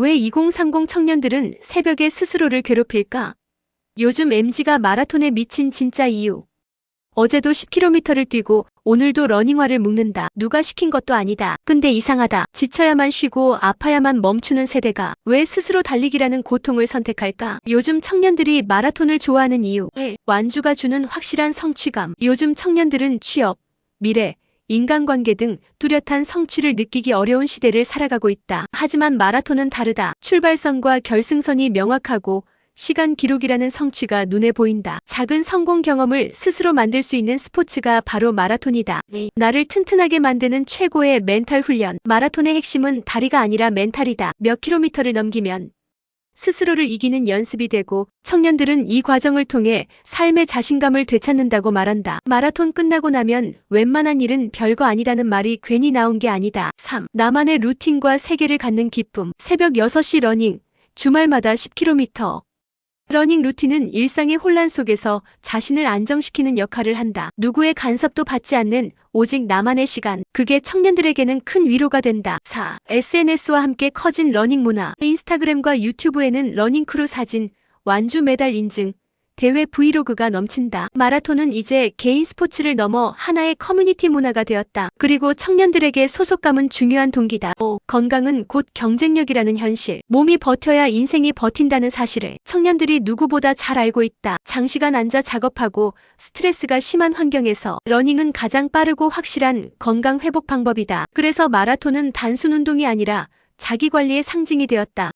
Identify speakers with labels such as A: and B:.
A: 왜 2030 청년들은 새벽에 스스로를 괴롭힐까? 요즘 MG가 마라톤에 미친 진짜 이유. 어제도 10km를 뛰고 오늘도 러닝화를 묶는다. 누가 시킨 것도 아니다. 근데 이상하다. 지쳐야만 쉬고 아파야만 멈추는 세대가 왜 스스로 달리기라는 고통을 선택할까? 요즘 청년들이 마라톤을 좋아하는 이유. 1. 완주가 주는 확실한 성취감. 요즘 청년들은 취업, 미래, 인간관계 등 뚜렷한 성취를 느끼기 어려운 시대를 살아가고 있다. 하지만 마라톤은 다르다. 출발선과 결승선이 명확하고 시간 기록이라는 성취가 눈에 보인다. 작은 성공 경험을 스스로 만들 수 있는 스포츠가 바로 마라톤이다. 나를 튼튼하게 만드는 최고의 멘탈 훈련. 마라톤의 핵심은 다리가 아니라 멘탈이다. 몇 킬로미터를 넘기면 스스로를 이기는 연습이 되고 청년들은 이 과정을 통해 삶의 자신감을 되찾는다고 말한다. 마라톤 끝나고 나면 웬만한 일은 별거 아니다는 말이 괜히 나온 게 아니다. 3. 나만의 루틴과 세계를 갖는 기쁨. 새벽 6시 러닝. 주말마다 10km. 러닝 루틴은 일상의 혼란 속에서 자신을 안정시키는 역할을 한다. 누구의 간섭도 받지 않는 오직 나만의 시간. 그게 청년들에게는 큰 위로가 된다. 4. SNS와 함께 커진 러닝 문화. 인스타그램과 유튜브에는 러닝 크루 사진, 완주 메달 인증, 대회 브이로그가 넘친다. 마라톤은 이제 개인 스포츠를 넘어 하나의 커뮤니티 문화가 되었다. 그리고 청년들에게 소속감은 중요한 동기다. 5. 건강은 곧 경쟁력이라는 현실. 몸이 버텨야 인생이 버틴다는 사실을 청년들이 누구보다 잘 알고 있다. 장시간 앉아 작업하고 스트레스가 심한 환경에서 러닝은 가장 빠르고 확실한 건강 회복 방법이다. 그래서 마라톤은 단순 운동이 아니라 자기 관리의 상징이 되었다.